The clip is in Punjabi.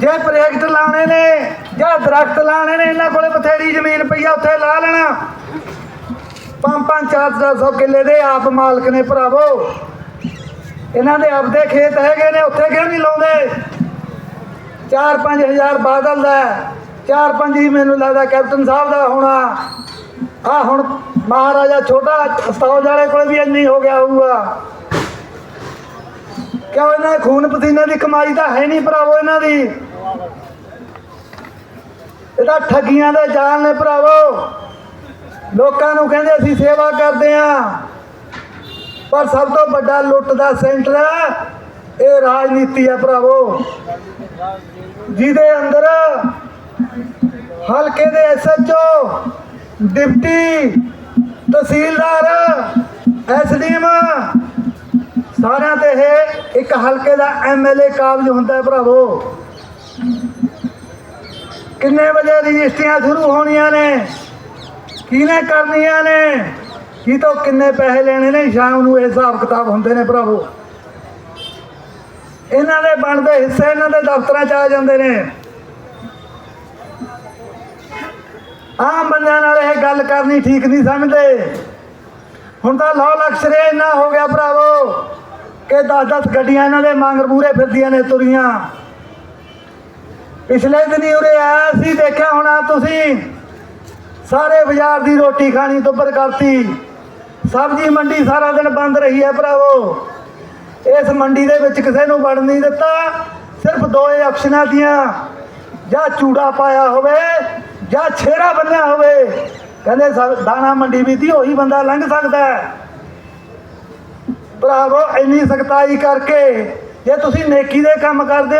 ਜੇ ਪ੍ਰੋਜੈਕਟ ਲਾਣੇ ਨੇ, ਜਾਂ ਦਰਖਤ ਲਾਣੇ ਨੇ, ਇਹਨਾਂ ਕੋਲੇ ਬਥੇਰੀ ਜ਼ਮੀਨ ਪਈ ਆ, ਉੱਥੇ ਲਾ ਲੈਣਾ। ਪੰਜ ਪੰਜ ਚਾਰ ਚਾਰ ਸੌ ਕਿੱਲੇ ਦੇ ਆਪ ਮਾਲਕ ਨੇ ਭਰਾਵੋ। ਇਹਨਾਂ ਦੇ ਆਪਦੇ ਖੇਤ ਹੈਗੇ ਨੇ, ਉੱਥੇ ਕਿਉਂ ਨਹੀਂ ਲਾਉਂਦੇ? 4-5000 ਬਾਦਲ ਦਾ 4-5 ਹੀ ਮੈਨੂੰ ਲੱਗਦਾ ਕੈਪਟਨ ਸਾਹਿਬ ਦਾ ਹੋਣਾ। ਆ ਹੁਣ ਮਹਾਰਾਜਾ ਛੋਟਾ ਸਤੌਜ ਵਾਲੇ ਕੋਲ ਵੀ ਇੰਨੀ ਹੋ ਗਿਆ ਹੋਊਗਾ। ਕਿਉਂ ਇਹਨਾਂ ਖੂਨ ਪਸੀਨੇ ਦੀ ਕਮਾਈ ਤਾਂ ਹੈ ਨਹੀਂ ਭਰਾਵੋ ਇਹਨਾਂ ਦੀ। ਇਹ ਤਾਂ ਠੱਗੀਆਂ ਦੇ ਜਾਲ ਨੇ ਭਰਾਵੋ। ਲੋਕਾਂ ਨੂੰ ਕਹਿੰਦੇ ਅਸੀਂ ਸੇਵਾ ਕਰਦੇ ਆ ਪਰ ਸਭ ਤੋਂ ਵੱਡਾ ਲੁੱਟ ਦਾ ਸੈਂਟਰ ਇਹ ਰਾਜਨੀਤੀ ਹੈ ਭਰਾਵੋ। ਜਿਹਦੇ ਅੰਦਰ ਹਲਕੇ ਦੇ ਐਸਐਚਓ ਡਿਪਟੀ ਤਹਿਸੀਲਦਾਰ ਐਸਡੀਐਮ ਸਾਰਿਆਂ ਤੇ ਇਹ ਇੱਕ ਹਲਕੇ ਦਾ ਐਮਐਲਏ ਕਾਬਜ ਹੁੰਦਾ ਹੈ ਭਰਾਵੋ। ਕਿੰਨੇ ਵਜੇ ਰਜਿਸਟਰੀਆਂ ਸ਼ੁਰੂ ਹੋਣੀਆਂ ਨੇ? ਕਿਹਨੇ ਕਰਨੀਆਂ ਨੇ? ਕੀ ਤੋਂ ਕਿੰਨੇ ਪੈਸੇ ਲੈਣੇ ਨੇ? ਸ਼ਾਮ ਨੂੰ ਇਹ ਹਿਸਾਬ ਕਿਤਾਬ ਹੁੰਦੇ ਨੇ ਭਰਾਵੋ। ਇਹਨਾਂ ਦੇ ਬਣਦੇ ਹਿੱਸੇ ਇਹਨਾਂ ਦੇ ਦਫ਼ਤਰਾਂ 'ਚ ਆ ਜਾਂਦੇ ਨੇ। ਆਮ ਬੰਦਿਆਂ ਨਾਲ ਇਹ ਗੱਲ ਕਰਨੀ ਠੀਕ ਨਹੀਂ ਸਮਝਦੇ। ਹੁਣ ਤਾਂ ਲੌ ਲਕਸ਼ਰੇ ਇੰਨਾ ਹੋ ਗਿਆ ਭਰਾਵੋ ਕਿ 10-10 ਗੱਡੀਆਂ ਇਹਨਾਂ ਦੇ ਮੰਗਰ ਮੂਰੇ ਫਿਰਦੀਆਂ ਨੇ ਤੁਰੀਆਂ। ਪਿਛਲੇ ਦਿਨੀ ਉਰੇ ਆਇਆ ਸੀ, ਦੇਖਿਆ ਹੋਣਾ ਤੁਸੀਂ। ਸਾਰੇ ਬਾਜ਼ਾਰ ਦੀ ਰੋਟੀ ਖਾਣੀ ਦੁੱਬਰ ਕਰਤੀ। ਸਬਜ਼ੀ ਮੰਡੀ ਸਾਰਾ ਦਿਨ ਬੰਦ ਰਹੀ ਹੈ ਭਰਾਵੋ। ਇਸ ਮੰਡੀ ਦੇ ਵਿੱਚ ਕਿਸੇ ਨੂੰ ਵੜ ਨਹੀਂ ਦਿੱਤਾ। ਸਿਰਫ ਦੋ ਆਪਸ਼ਨਾਂ ਦੀਆਂ। ਜਾਂ ਚੂੜਾ ਪਾਇਆ ਹੋਵੇ, ਜਾਂ ਛੇੜਾ ਬੰਨਿਆ ਹੋਵੇ। ਕਹਿੰਦੇ ਦਾਣਾ ਮੰਡੀ ਵੀ ਦੀ ਉਹੀ ਬੰਦਾ ਲੰਘ ਸਕਦਾ ਹੈ। ਭਰਾਵੋ, ਇੰਨੀ ਸਖਤਾਈ ਕਰਕੇ ਜੇ ਤੁਸੀਂ ਨੇਕੀ ਦੇ ਕੰਮ ਕਰਦੇ ਹੋ